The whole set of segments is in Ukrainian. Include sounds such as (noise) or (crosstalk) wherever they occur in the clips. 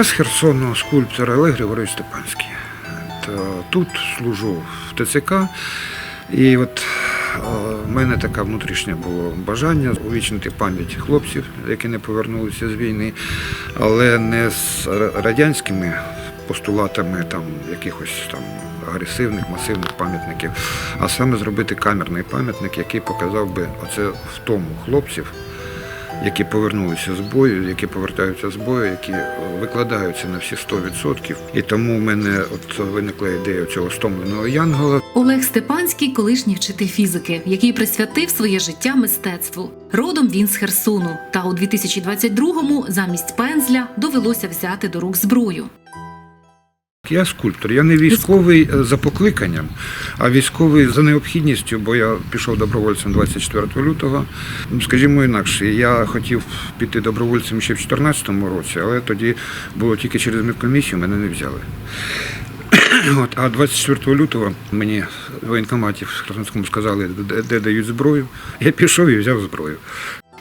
Я з Херсону скульптор Олег Григорович Степанський. Тут служу в ТЦК. І от е, в мене таке внутрішнє було бажання увічнити пам'ять хлопців, які не повернулися з війни, але не з радянськими постулатами там, якихось там агресивних, масивних пам'ятників, а саме зробити камерний пам'ятник, який показав би оце втому хлопців, які повернулися з бою, які повертаються з бою, які викладаються на всі 100%. І тому в мене от виникла ідея цього стомленого янгола. Олег Степанський, колишній вчитель фізики, який присвятив своє життя мистецтву. Родом він з Херсону. Та у 2022-му замість пензля довелося взяти до рук зброю. Я скульптор, я не військовий е, за покликанням, а військовий за необхідністю, бо я пішов добровольцем 24 лютого. Ну, Скажімо інакше, я хотів піти добровольцем ще в 2014 році, але тоді було тільки через медкомісію, мене не взяли. (coughs) От, а 24 лютого мені в воєнкоматі в Херсонському сказали, де, де дають зброю. Я пішов і взяв зброю.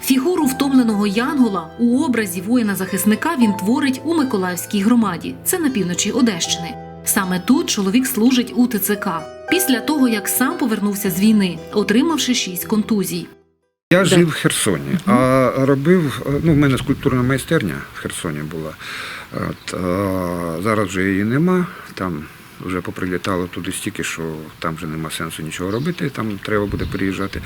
Фігуру втомленого Янгола у образі воїна-захисника він творить у Миколаївській громаді. Це на півночі Одещини. Саме тут чоловік служить у ТЦК. Після того, як сам повернувся з війни, отримавши шість контузій. Я жив в Херсоні, а робив, ну, в мене скульптурна майстерня в Херсоні була. От, а, зараз вже її нема. Там вже поприлітало туди стільки, що там вже нема сенсу нічого робити, там треба буде переїжджати.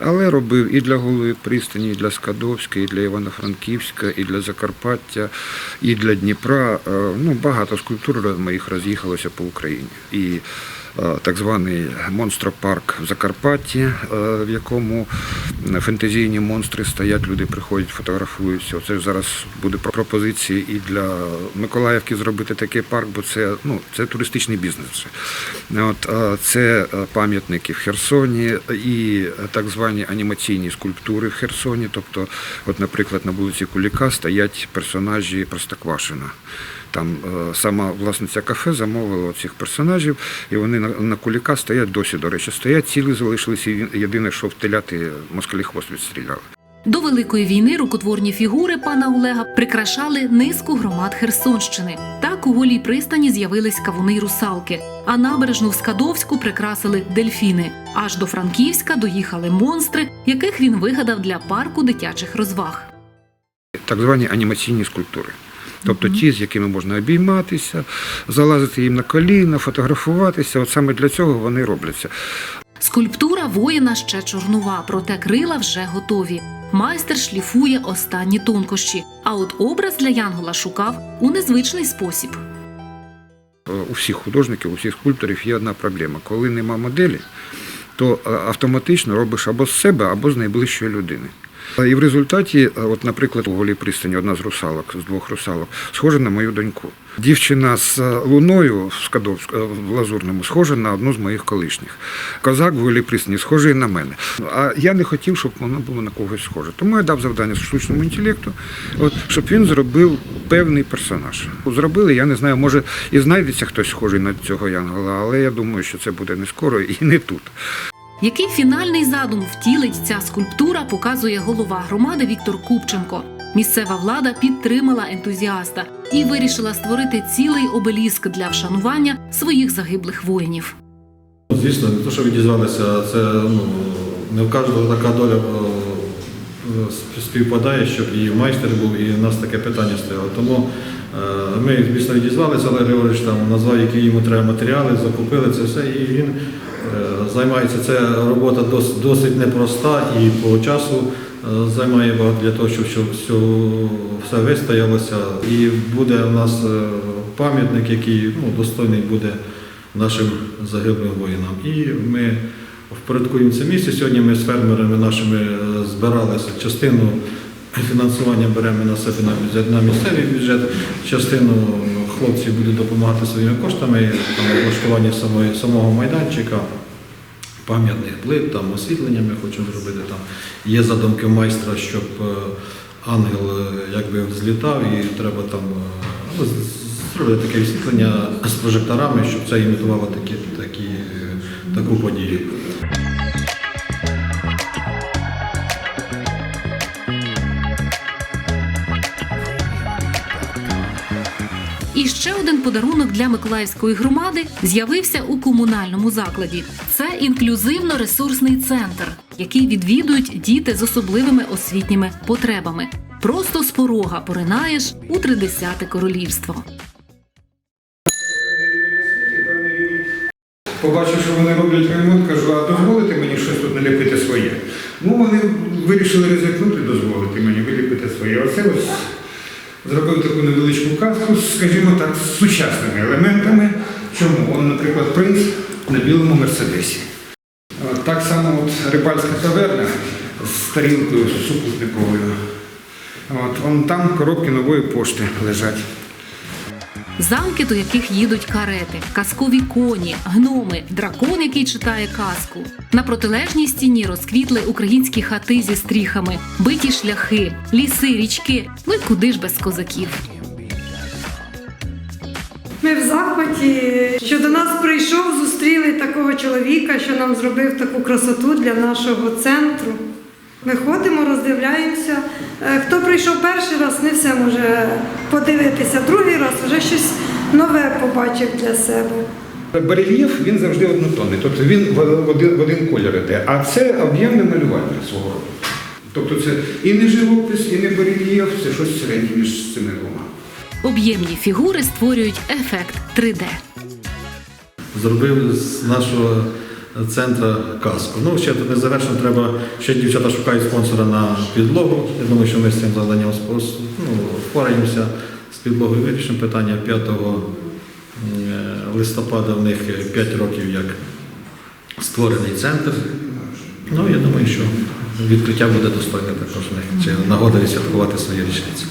Але робив і для Голої пристані, і для Скадовська, і для Івано-Франківська, і для Закарпаття, і для Дніпра. Е, Ну, багато скульптур моїх роз'їхалося по Україні. І так званий монстропарк в Закарпатті, е, в якому фентезійні монстри стоять, люди приходять, фотографуються. Оце зараз буде про- пропозиції і для Миколаївки зробити такий парк, бо це, ну, це туристичний бізнес. От, е, це е, пам'ятники в Херсоні і е, так звані анімаційні скульптури в Херсоні. Тобто, от, наприклад, на вулиці Куліка стоять персонажі Простоквашина. Там е, сама власниця кафе замовила цих персонажів, і вони на, на куліка стоять досі, до речі, стоять, цілі залишилися. Єдине, що втеляти москалі хвост відстріляли. До Великої війни рукотворні фігури пана Олега прикрашали низку громад Херсонщини. Так у голій пристані з'явились кавуни й русалки, а набережну в Скадовську прикрасили дельфіни. Аж до Франківська доїхали монстри, яких він вигадав для парку дитячих розваг. Так звані анімаційні скульптури. Тобто ті, з якими можна обійматися, залазити їм на коліна, фотографуватися. От саме для цього вони робляться. Скульптура воїна ще чорнова, проте крила вже готові. Майстер шліфує останні тонкощі. А от образ для Янгола шукав у незвичний спосіб. У всіх художників, у всіх скульпторів є одна проблема. Коли нема моделі, то е, автоматично робиш або з себе, або з найближчої людини. І в результаті, от, наприклад, у голій пристані одна з русалок, з двох русалок, схожа на мою доньку. Дівчина з луною в Скадовськ, в Лазурному схожа на одну з моїх колишніх. Козак в голій пристані схожий на мене. А я не хотів, щоб воно було на когось схоже. Тому я дав завдання штучному інтелекту, от, щоб він зробив певний персонаж. Зробили, я не знаю, може і знайдеться хтось схожий на цього янгола, але я думаю, що це буде не скоро і не тут. Який фінальний задум втілить ця скульптура, показує голова громади Віктор Купченко. Місцева влада підтримала ентузіаста і вирішила створити цілий обеліск для вшанування своїх загиблих воїнів. Звісно, не те, що відізвалися, це ну, не в кожного така доля е, співпадає, щоб і майстер був, і в нас таке питання стояло. Тому е, ми, звісно, відізвалися, але Григорович там назвав, які йому треба матеріали, закупили це все, і він е, займається. Це робота досить непроста і по часу е, займає багато для того, щоб, все, вистоялося. І буде у нас е, пам'ятник, який ну, достойний буде нашим загиблим воїнам. І ми впорядкуємо це місце. Сьогодні ми з фермерами нашими збиралися. Частину фінансування беремо на себе на місцевий бюджет, частину хлопці будуть допомагати своїми коштами, там, облаштування самої, самого майданчика. Пам'ятних плит, там освітлення ми хочемо зробити. Там є задумки майстра, щоб е, ангел е, якби злітав, і треба там е, ну, зробити таке освітлення з прожекторами, щоб це імітувало такі, такі, таку подію. Подарунок для Миколаївської громади з'явився у комунальному закладі. Це інклюзивно-ресурсний центр, який відвідують діти з особливими освітніми потребами. Просто з порога поринаєш у тридесяте королівство. Побачив, що вони роблять ремонт, кажу, а дозволите мені щось тут наліпити своє. Ну, вони вирішили ризикнути, дозволити мені виліпити своє. Оце ось зробив таку невеличку казку, скажімо так, з сучасними елементами. Чому? Он, наприклад, принц на білому мерседесі. Так само от рибальська таверна з тарілкою супутниковою. От, он там коробки нової пошти лежать. Замки, до яких їдуть карети, казкові коні, гноми, дракон, який читає казку. На протилежній стіні розквітли українські хати зі стріхами, биті шляхи, ліси, річки. Ну куди ж без козаків. Ми в захваті, що до нас прийшов, зустріли такого чоловіка, що нам зробив таку красоту для нашого центру. Ми ходимо, роздивляємося. Е, Хто прийшов перший раз, не все може подивитися. Другий раз вже щось нове побачив для себе. Барельєф він завжди однотонний, тобто він в один, в один колір іде, а це об'ємне малювання свого роду. Тобто це і не живопис, і не барельєф, це щось середнє між цими двома. Об'ємні фігури створюють ефект 3D. Зробив з нашого центру казку. Ну, ще тут не завершено, треба, ще дівчата шукають спонсора на підлогу. Я думаю, що ми з цим завданням ну, впораємося з підлогою. Вирішимо питання 5 е, листопада в них 5 років як створений центр. Ну, я думаю, що відкриття буде достойне також. Чи нагода відсвяткувати свою річницю.